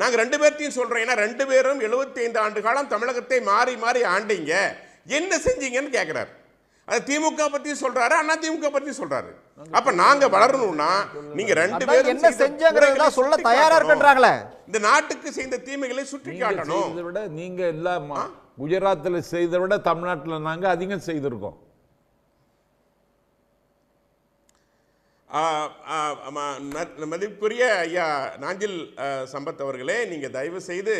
நாங்க ரெண்டு பேர்த்தையும் சொல்றோம். ஏன்னா ரெண்டு பேரும் 75 ஆண்டு காலம் தமிழகத்தை மாறி மாறி ஆண்டீங்க. என்ன செஞ்சீங்கன்னு கேக்குறாரு. அது திமுக பத்தி சொல்றாரு அண்ணா திமுக பத்தி சொல்றாரு. அப்ப நாங்க வளரணும்னா நீங்க ரெண்டு பேரும் என்ன செஞ்சங்கிறதா சொல்ல தயாரா. இருக்குன்றாங்களே. இந்த நாட்டுக்கு செய்த தீமைகளை சுட்டி நீங்க காட்டணும் செய்ததை விட நீங்க எல்லாம் குஜராத்தில் செய்ததை விட தமிழ்நாட்டில் நாங்க அதிகம் செய்திருக்கோம். மதிப்புக்குரிய ஐயா நாஞ்சில் சம்பத் அவர்களே நீங்கள் தயவு செய்து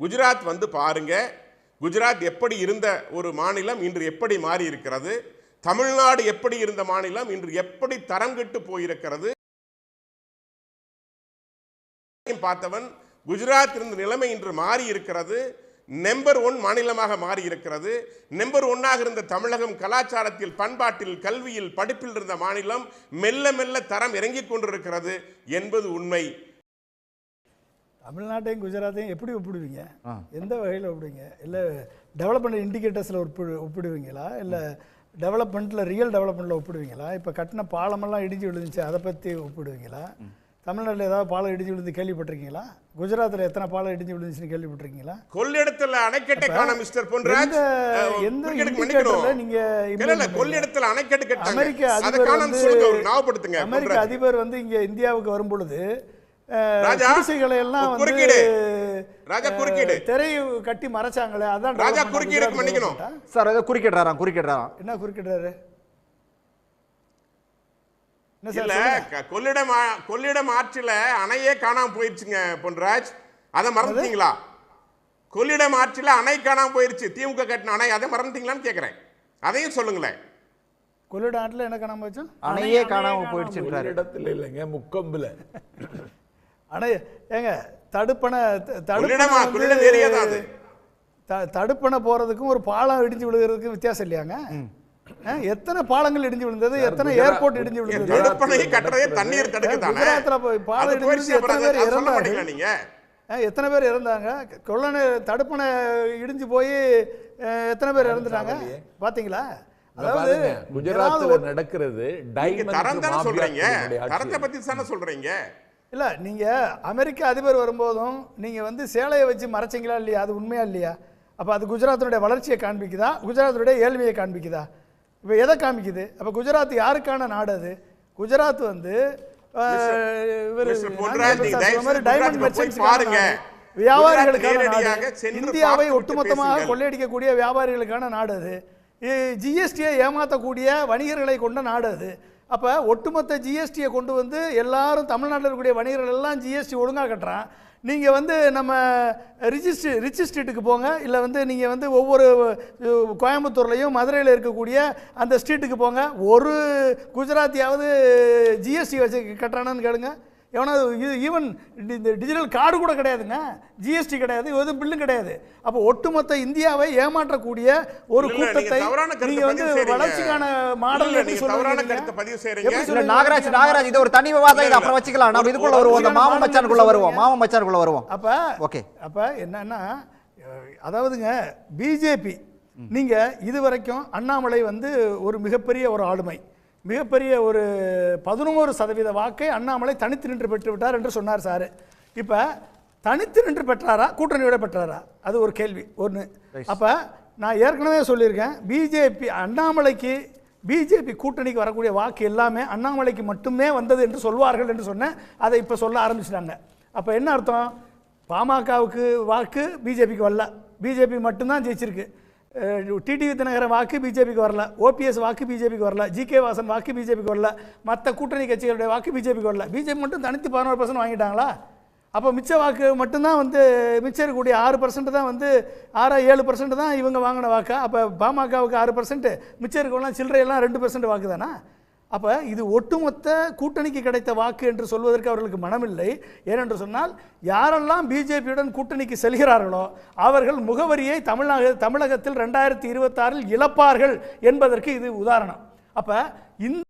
குஜராத் வந்து பாருங்க. குஜராத் எப்படி இருந்த ஒரு மாநிலம் இன்று எப்படி மாறி இருக்கிறது தமிழ்நாடு எப்படி இருந்த மாநிலம் இன்று எப்படி தரம் கெட்டு போயிருக்கிறது? பார்த்தவன் குஜராத் இருந்த நிலைமை இன்று மாறி இருக்கிறது நம்பர் ஒன் மாநிலமாக மாறி இருக்கிறது நம்பர் ஒன்னாக இருந்த தமிழகம் கலாச்சாரத்தில் பண்பாட்டில் கல்வியில் படிப்பில் இருந்த மாநிலம் மெல்ல மெல்ல தரம் இறங்கிக் கொண்டிருக்கிறது என்பது உண்மை. தமிழ்நாட்டையும் குஜராத்தையும் எப்படி ஒப்பிடுவீங்க. எந்த வகையில் ஒப்பிடுவீங்க? இல்லை டெவலப்மெண்ட் இண்டிகேட்டர்ஸில் ஒப்பிடு ஒப்பிடுவீங்களா? இல்லை டெவலப்மெண்ட்டில் ரியல் டெவலப்மெண்ட்டில் ஒப்பிடுவீங்களா? இப்போ கட்டின பாலமெல்லாம் இடிஞ்சு விழுந்துச்சு அதை பற்றி ஒப்பிடுவீங்களா? தமிழ்நாட்டில் ஏதாவது பாலம் இடிஞ்சு விழுந்து கேள்விப்பட்டிருக்கீங்களா குஜராத்தில் எத்தனை பாலம் இடிஞ்சு விழுந்துச்சுன்னு கேள்விப்பட்டிருக்கீங்களா கொள்ளிடத்துல அணைக்கட்டை காண மிஸ்டர் பொன்ராஜ் எந்த இண்டிகேட்டர்ல. நீங்க இல்ல, கொள்ளிடத்துல அணைக்கட்டு அமெரிக்க அதை அதிபர் ஞாபகப்படுத்துங்க அமெரிக்க. அதிபர் வந்து இங்க இந்தியாவுக்கு வரும் பொழுது குடிசைகளை எல்லாம் வந்து குறுக்கீடு. ராஜா, குறுக்கீடு. திரை கட்டி மறைச்சாங்களே அதான் ராஜா, குஜராத் மன்னிக்கணும். சார் அதை குறுக்கிடுறாராம் குறுக்கிடுறாராம் என்ன குறுக்கிடுறாரு இல்ல கொள்ளிடம் கொள்ளிடம் ஆற்றில அணையே காணாம போயிருச்சுங்க பொன்ராஜ். அதை மறந்துட்டீங்களா? கொள்ளிடம் ஆற்றில அணை காணாம போயிருச்சு திமுக கட்டின அணை அதை மறந்துட்டீங்களான்னு கேக்குறேன். அதையும் சொல்லுங்களேன். கொள்ளிட ஆட்டில் என்ன காணாம வச்சோம் அணையே காணாம போயிடுச்சுன்றாரு இடத்துல இல்லைங்க முக்கொம்புல. அணை ஏங்க தடுப்பணை த- தடுப்பணை தடுப்பணை போறதுக்கும் ஒரு பாலம் இடிஞ்சு விழுகிறதுக்கும் வித்தியாசம் இல்லையாங்க? எத்தனை பாலங்கள் இடிஞ்சு விழுந்தது எத்தனை ஏர்போர்ட் இடிஞ்சு விழுந்தது? தடுப்பணை கட்டுறதே தண்ணீர் தடுக்க தானே? குஜராத்ல போய் பாலம் இடிஞ்சு எத்தனை பேர் இறந்தாங்க? நீங்க. எத்தனை பேர் இறந்தாங்க? கொள்ளனை தடுப்பணை இடிஞ்சு போய் எத்தனை பேர் இறந்துட்டாங்க? பாத்தீங்களா? அதாவது ஒரு- நடக்கிறது டைமண்ட் சொல்றீங்க. தரத்தை பத்தி தானே சொல்றீங்க. இல்ல நீங்க அமெரிக்க அதிபர் வரும்போதும் நீங்க வந்து சேலையை வச்சு மறைச்சீங்களா இல்லையா? அது உண்மையா இல்லையா? அப்ப அது குஜராத்தினுடைய வளர்ச்சியை காண்பிக்குதா? குஜராத்தினுடைய ஏழ்மையை காண்பிக்குதா? இப்போ எதை காமிக்குது? அப்ப குஜராத் யாருக்கான நாடு அது? குஜராத் வந்து. வியாபாரிகளுக்கான இந்தியாவை ஒட்டுமொத்தமாக. கொள்ளையடிக்கக்கூடிய வியாபாரிகளுக்கான நாடு அது. ஜிஎஸ்டியை ஏமாற்றக்கூடிய வணிகர்களை கொண்ட நாடு அது. அப்போ ஒட்டுமொத்த ஜிஎஸ்டியை கொண்டு வந்து எல்லாரும் தமிழ்நாட்டில் இருக்கக்கூடிய வணிகர்கள் எல்லாம் ஜிஎஸ்டி ஒழுங்காக கட்டுறான். நீங்கள் வந்து நம்ம ரிஜிஸ்ட்ரி ரிச் ஸ்ட்ரீட்டுக்கு போங்க. இல்லை வந்து நீங்கள் வந்து ஒவ்வொரு கோயம்புத்தூர்லேயும் கோயம்புத்தூர்லையும் மதுரையில் இருக்கக்கூடிய அந்த ஸ்ட்ரீட்டுக்கு போங்க. ஒரு குஜராத்தியாவது ஜிஎஸ்டி வச்சு கட்டுறானான்னு கேளுங்க எவனாவது ஈவன் இந்த டிஜிட்டல் கார்டு கூட கிடையாதுங்க. ஜிஎஸ்டி கிடையாது எதுவும் பில்லும் கிடையாது. அப்போ ஒட்டுமொத்த இந்தியாவை ஏமாற்றக்கூடிய ஒரு கூட்டத்தை நீங்க தவறான கருத்தை நீங்க வந்து பதிவு செய்றீங்க. வளர்ச்சிக்கான மாடல் தவறான கருத்தை பதிவு சொல்றீங்க? நாகராஜ் நாகராஜ் இது ஒரு தனி விவாதம். இது அப்புறம் வச்சுக்கலாம். நம்ம இதுக்குள்ள வருவோம். இந்த மாமன் மச்சானுக்குள்ள வருவோம். மாமன் மச்சானுக்குள்ள வருவோம். அப்ப ஓகே. அப்ப என்னன்னா அதாவதுங்க பிஜேபி நீங்க இது வரைக்கும் அண்ணாமலை வந்து ஒரு மிகப்பெரிய ஒரு ஆளுமை. மிகப்பெரிய ஒரு பதினோரு சதவீத வாக்கை அண்ணாமலை தனித்து நின்று பெற்று விட்டார் என்று சொன்னார் சார். இப்ப தனித்து நின்று பெற்றாரா? கூட்டணியோட பெற்றாரா? அது ஒரு கேள்வி. ஒன்று அப்ப நான் ஏற்கனவே சொல்லியிருக்கேன் பிஜேபி அண்ணாமலைக்கு பிஜேபி கூட்டணிக்கு வரக்கூடிய வாக்கு எல்லாமே அண்ணாமலைக்கு மட்டுமே வந்தது என்று சொல்வார்கள் என்று சொன்னேன் அதை இப்போ சொல்ல ஆரம்பிச்சிட்டாங்க. அப்போ என்ன அர்த்தம்? பாமகவுக்கு வாக்கு பிஜேபிக்கு வரல பிஜேபி மட்டும்தான் ஜெயிச்சிருக்கு. டிடிவி தினகரன் வாக்கு பிஜேபிக்கு வரல. ஓபிஎஸ் வாக்கு பிஜேபிக்கு வரல. ஜிகே வாசன் வாக்கு பிஜேபிக்கு வரல. மற்ற கூட்டணி கட்சிகளுடைய வாக்கு பிஜேபிக்கு வரல. பிஜேபி மட்டும் தனித்து பதினோரு பர்சன்ட் வாங்கிட்டாங்களா? அப்போ மிச்ச வாக்கு மட்டும்தான் வந்து மிச்சம் இருக்கக்கூடிய ஆறு பர்சன்ட் தான் வந்து ஆறா ஏழு பர்சன்ட் தான் இவங்க வாங்கின வாக்கா? அப்போ பாமகவுக்கு ஆறு பர்சன்ட் மிச்சம் இருக்கவங்களாம் சில்லறையெல்லாம் ரெண்டு பர்சன்ட் வாக்கு தானா அப்போ இது ஒட்டுமொத்த கூட்டணிக்கு கிடைத்த வாக்கு என்று சொல்வதற்கு அவர்களுக்கு மனமில்லை. ஏனென்று சொன்னால் யாரெல்லாம் பிஜேபியுடன் கூட்டணிக்கு செல்கிறார்களோ அவர்கள் முகவரியை தமிழக தமிழகத்தில் ரெண்டாயிரத்தி இருபத்தாறில் இழப்பார்கள் என்பதற்கு இது உதாரணம். அப்போ இந்த